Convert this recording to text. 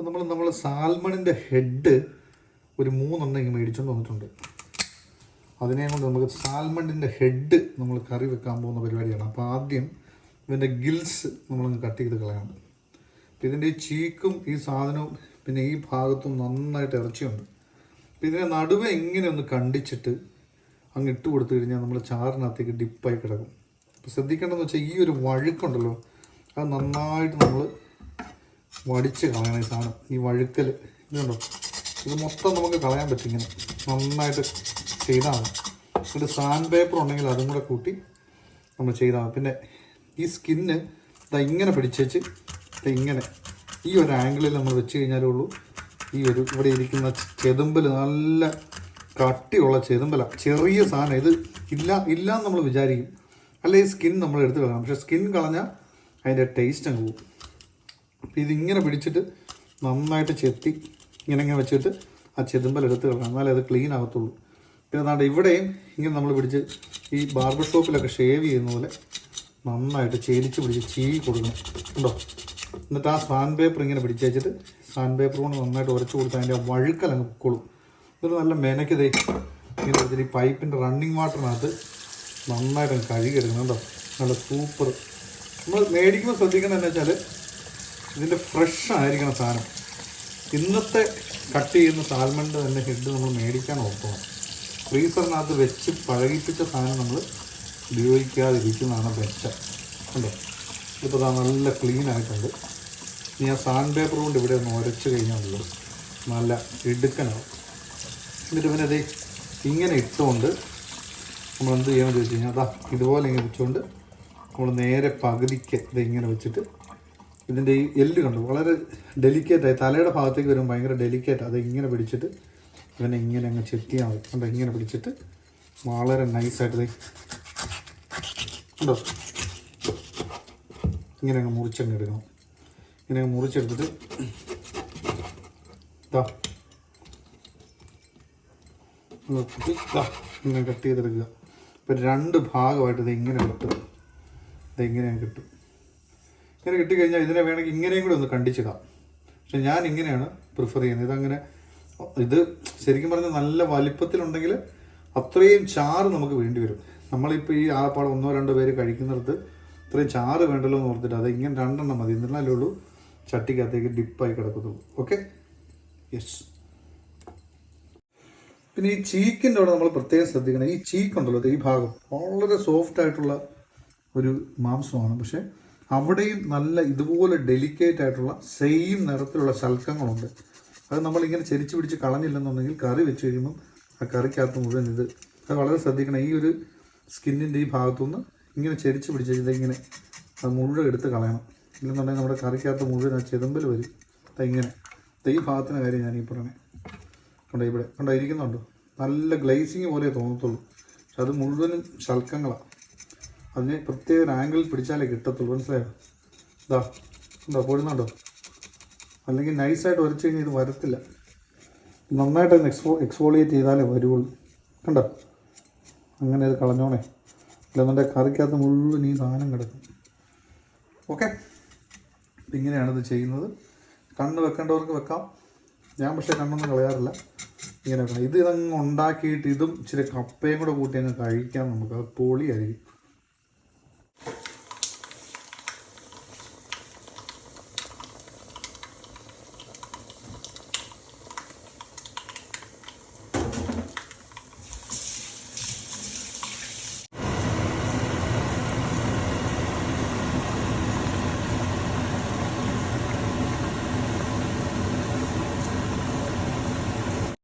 ഇപ്പം നമ്മൾ നമ്മൾ സാൽമണിന്റെ ഹെഡ് ഒരു മൂന്നെണ്ണം ഇങ്ങനെ മേടിച്ചുകൊണ്ട് വന്നിട്ടുണ്ട്. അതിനെ കൊണ്ട് നമുക്ക് സാൽമണിന്റെ ഹെഡ് നമ്മൾ കറി വെക്കാൻ പോകുന്ന പരിപാടിയാണ്. അപ്പോൾ ആദ്യം ഇതിന്റെ ഗിൽസ് നമ്മളങ്ങ് കട്ട് ചെയ്ത് കളയണം. അപ്പം ഇതിന്റെ ഈ ചീക്കും ഈ സാധനവും പിന്നെ ഈ ഭാഗത്തും നന്നായിട്ട് ഇറച്ചിയുണ്ട്. അപ്പം ഇതിനെ നടുവ് ഇങ്ങനെ ഒന്ന് കണ്ടിച്ചിട്ട് അങ്ങ് ഇട്ട് കൊടുത്തു കഴിഞ്ഞാൽ നമ്മൾ ചാറിനകത്തേക്ക് ഡിപ്പായി കിടക്കും. അപ്പോൾ ശ്രദ്ധിക്കേണ്ടതെന്ന് വെച്ചാൽ ഈ ഒരു വഴുക്കുണ്ടല്ലോ അത് നന്നായിട്ട് നമ്മൾ വടിച്ച് കളയണം ഈ സാധനം ഈ വഴുക്കൽ ഇതുണ്ടോ? ഇത് മൊത്തം നമുക്ക് കളയാൻ പറ്റും ഇങ്ങനെ. നന്നായിട്ട് ചെയ്താൽ മതി. എന്നിട്ട് സാൻഡ് പേപ്പർ ഉണ്ടെങ്കിൽ അതും കൂടെ കൂട്ടി നമ്മൾ ചെയ്താൽ മതി. പിന്നെ ഈ സ്കിന്ന് ഇതാ ഇങ്ങനെ പിടിച്ചേച്ച് ദാ ഇങ്ങനെ. ഈ ഒരു ആംഗിളിൽ നമ്മൾ വെച്ച് കഴിഞ്ഞാലേ ഉള്ളൂ. ഈ ഒരു ഇവിടെ ഇരിക്കുന്ന ചെതുമ്പൽ നല്ല കട്ടിയുള്ള ചെതുമ്പല. ചെറിയ സാധനം. ഇത് ഇല്ല ഇല്ല നമ്മൾ വിചാരിക്കും. അല്ലെ ഈ സ്കിൻ നമ്മൾ എടുത്ത് കളയണം. പക്ഷേ സ്കിൻ കളഞ്ഞാൽ അതിന്റെ ടേസ്റ്റ് അങ്ങ് പോകും. അപ്പം ഇതിങ്ങനെ പിടിച്ചിട്ട് നന്നായിട്ട് ചെത്തി ഇങ്ങനെ ഇങ്ങനെ വെച്ചിട്ട് ആ ചെതുമ്പൽ എടുത്ത് കളയണം. എന്നാലേ അത് ക്ലീൻ ആകത്തുള്ളൂ. പിന്നെ നാട് ഇവിടെയും ഇങ്ങനെ നമ്മൾ പിടിച്ച് ഈ ബാർബർ ഷോപ്പിലൊക്കെ ഷേവ് ചെയ്യുന്ന പോലെ നന്നായിട്ട് ചേരിച്ച് പിടിച്ച് ചീവി കൊടുക്കണം. ഉണ്ടോ എന്നിട്ട് ആ സാൻഡ് പേപ്പർ ഇങ്ങനെ പിടിച്ച് വെച്ചിട്ട് സാൻഡ് പേപ്പർ കൊണ്ട് നന്നായിട്ട് ഉരച്ച് കൊടുത്ത് അതിന്റെ വഴുക്കൽ അങ്ങ് പൊക്കോളും എന്നിട്ട് നല്ല മെനക്കതേ ഇങ്ങനെ വെച്ചിട്ട് ഈ പൈപ്പിന്റെ റണ്ണിങ് വാട്ടറിനകത്ത് നന്നായിട്ട് കഴുകി എടുക്കണം. കേട്ടോ നല്ല സൂപ്പർ നമ്മൾ മേടിക്കുമ്പോൾ ശ്രദ്ധിക്കണം എന്ന് വെച്ചാൽ ഇതിന്റെ ഫ്രഷ് ആയിരിക്കണം സാധനം. ഇന്നത്തെ കട്ട് ചെയ്യുന്ന സാൽമണിന്റെ തന്നെ ഹെഡ് നമ്മൾ മേടിക്കാൻ ഓർക്കണം ഫ്രീസറിനകത്ത് വെച്ച് പഴകിപ്പിച്ച സാധനം നമ്മൾ ഉപയോഗിക്കാതിരിക്കുന്നതാണ് ബെറ്റർ അല്ലേ ഇപ്പോൾ നല്ല ക്ലീൻ ആയിട്ടുണ്ട്. ഇനി ആ സാൻഡ് പേപ്പർ കൊണ്ട് ഇവിടെ ഒന്ന് ഉരച്ച് കഴിഞ്ഞാണല്ലോ നല്ല ഇടുക്കനാവും. എന്നിട്ട് പിന്നെ അതേ ഇങ്ങനെ ഇട്ടുകൊണ്ട് നമ്മൾ എന്ത് ചെയ്യണമെന്ന് ചോദിച്ചു കഴിഞ്ഞാൽ അതാ ഇതുപോലെ ഇങ്ങനെ വെച്ചുകൊണ്ട് നമ്മൾ നേരെ പകുതിക്ക് ഇത് ഇങ്ങനെ വെച്ചിട്ട് ഇതിന്റെ ഈ എല്ല് കണ്ടു? വളരെ ഡെലിക്കേറ്റായി തലയുടെ ഭാഗത്തേക്ക് വരുമ്പോൾ ഭയങ്കര ഡെലിക്കേറ്റ് അത് ഇങ്ങനെ പിടിച്ചിട്ട് ഇവനെ ഇങ്ങനെ അങ്ങ് ചെത്തിയാൽ മതി കണ്ടോ? ഇങ്ങനെ പിടിച്ചിട്ട് വളരെ നൈസായിട്ട് കണ്ടോ? ഇങ്ങനെ അങ്ങ് മുറിച്ചങ്ങ് എടുക്കണം. ഇങ്ങനെ അങ്ങ് മുറിച്ചെടുത്തിട്ട് ഇങ്ങനെ കട്ട് ചെയ്തെടുക്കുക. ഇപ്പം രണ്ട് ഭാഗമായിട്ട് ഇത് ഇങ്ങനെ കിട്ടും. ഇതെങ്ങനെ കിട്ടും. ഇങ്ങനെ കിട്ടിക്കഴിഞ്ഞാൽ ഇതിനെ വേണമെങ്കിൽ ഇങ്ങനെയും കൂടി ഒന്ന് കണ്ടിച്ചിടാം. പക്ഷെ ഞാൻ ഇങ്ങനെയാണ് പ്രിഫർ ചെയ്യുന്നത്. ഇതങ്ങനെ ഇത് ശരിക്കും പറഞ്ഞാൽ നല്ല വലിപ്പത്തിലുണ്ടെങ്കിൽ അത്രയും ചാറ് നമുക്ക് വേണ്ടി വരും. നമ്മളിപ്പോൾ ഈ ആപ്പാട് ഒന്നോ രണ്ടോ പേര് കഴിക്കുന്നിടത്ത് ഇത്രയും ചാറ് വേണ്ടല്ലോ എന്ന് ഓർത്തിട്ട് അത് ഇങ്ങനെ രണ്ടെണ്ണം മതി. എന്നാലേ ഉള്ളൂ ചട്ടിക്കകത്തേക്ക് ഡിപ്പായി കിടക്കത്തുള്ളൂ. ഓക്കെ? യെസ് പിന്നെ ഈ ചീക്കിന്റെ അവിടെ നമ്മൾ പ്രത്യേകം ശ്രദ്ധിക്കണം. ഈ ചീക്കുണ്ടല്ലോ ഈ ഭാഗം. വളരെ സോഫ്റ്റ് ആയിട്ടുള്ള ഒരു മാംസമാണ്. പക്ഷെ അവിടെയും നല്ല ഇതുപോലെ ഡെലിക്കേറ്റ് ആയിട്ടുള്ള സെയിം നിറത്തിലുള്ള ശൽക്കങ്ങളുണ്ട്. അത് നമ്മളിങ്ങനെ ചെരിച്ച് പിടിച്ച് കളഞ്ഞില്ലെന്നുണ്ടെങ്കിൽ കറി വെച്ച് കഴിയുമ്പം ആ കറിക്കകത്ത് മുഴുവൻ ഇത് അത് വളരെ ശ്രദ്ധിക്കണം. ഈ ഒരു സ്കിന്നിന്റെ ഈ ഭാഗത്തുനിന്ന് ഇങ്ങനെ ചെരിച്ച് പിടിച്ച് ഇതിങ്ങനെ അത് മുഴുവൻ എടുത്ത് കളയണം. ഇല്ലെന്നുണ്ടെങ്കിൽ നമ്മുടെ കറിക്കകത്ത് മുഴുവൻ ആ ചെതമ്പൽ വരും. ഇങ്ങനെ. ഈ ഭാഗത്തിന്റെ കാര്യം ഞാൻ ഈ പറയണേ കണ്ടോ ഇവിടെ? കണ്ടോ ഇരിക്കുന്നുണ്ടോ? നല്ല ഗ്ലേസിങ് പോലെ തോന്നത്തുള്ളൂ. പക്ഷെ അത് മുഴുവനും ശൽക്കങ്ങളാണ് അതിനെ പ്രത്യേക ഒരു ആംഗിളിൽ പിടിച്ചാലേ കിട്ടത്തുള്ളൂ. മനസ്സിലായോ? ഇതാ എന്താ പൊഴുന്നുണ്ടോ അല്ലെങ്കിൽ നൈസായിട്ട് വരച്ച് കഴിഞ്ഞാൽ ഇത് വരത്തില്ല. നന്നായിട്ട് ഒന്ന് എക്സ്പോ എക്സ്പോളിയേറ്റ് ചെയ്താലേ വരുള്ളൂ കണ്ടോ? അങ്ങനെ ഇത് കളഞ്ഞോണേ. അല്ലെന്നുണ്ടെ കറിക്കകത്ത് മുഴുവൻ ഈ സാധനം കിടക്കും. ഓക്കെ. ഇങ്ങനെയാണ് ഇത് ചെയ്യുന്നത്. കണ്ണ് വെക്കേണ്ടവർക്ക് വെക്കാം. ഞാൻ പക്ഷേ കണ്ണൊന്നും കളയാറില്ല. ഇങ്ങനെ ഇത് ഇതങ്ങ് ഉണ്ടാക്കിയിട്ട് ഇതും ഇച്ചിരി കപ്പയും കൂടെ കൂട്ടി അങ്ങ് കഴിക്കാം നമുക്ക്. അത് പൊളിയായിരിക്കും.